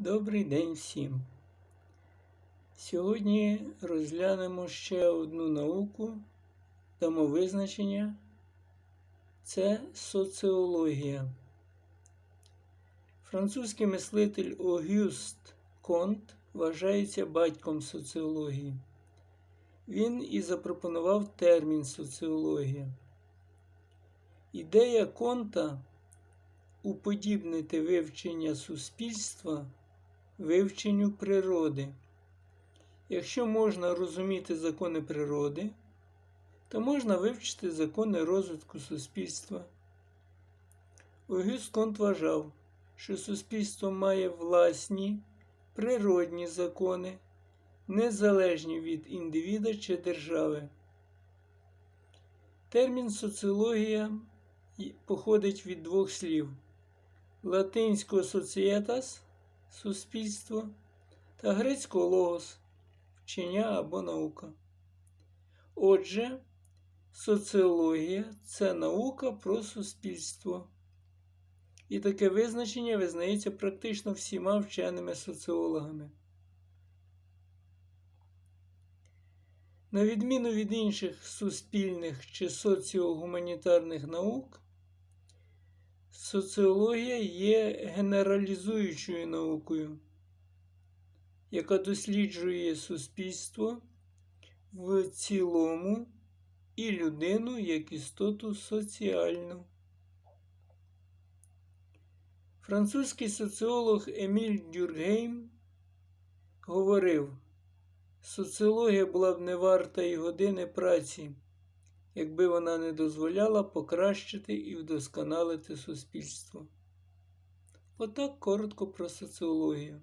Добрий день всім. Сьогодні розглянемо ще одну науку, дамо визначення. Це соціологія. Французький мислитель Огюст Конт вважається батьком соціології. Він і запропонував термін соціологія. Ідея Конта уподібнити вивчення суспільства вивченню природи. Якщо можна розуміти закони природи, то можна вивчити закони розвитку суспільства. Огюст Конт вважав, що суспільство має власні природні закони, незалежні від індивіда чи держави. Термін соціологія походить від двох слів латинського societas – суспільство та грецького логос вчення або наука. Отже, соціологія це наука про суспільство. І таке визначення визнається практично всіма вченими соціологами. На відміну від інших суспільних чи соціогуманітарних наук, соціологія є генералізуючою наукою, яка досліджує суспільство в цілому і людину як істоту соціальну. Французький соціолог Еміль Дюргейм говорив, соціологія була б не варта і години праці, якби вона не дозволяла покращити і вдосконалити суспільство. Отак коротко про соціологію.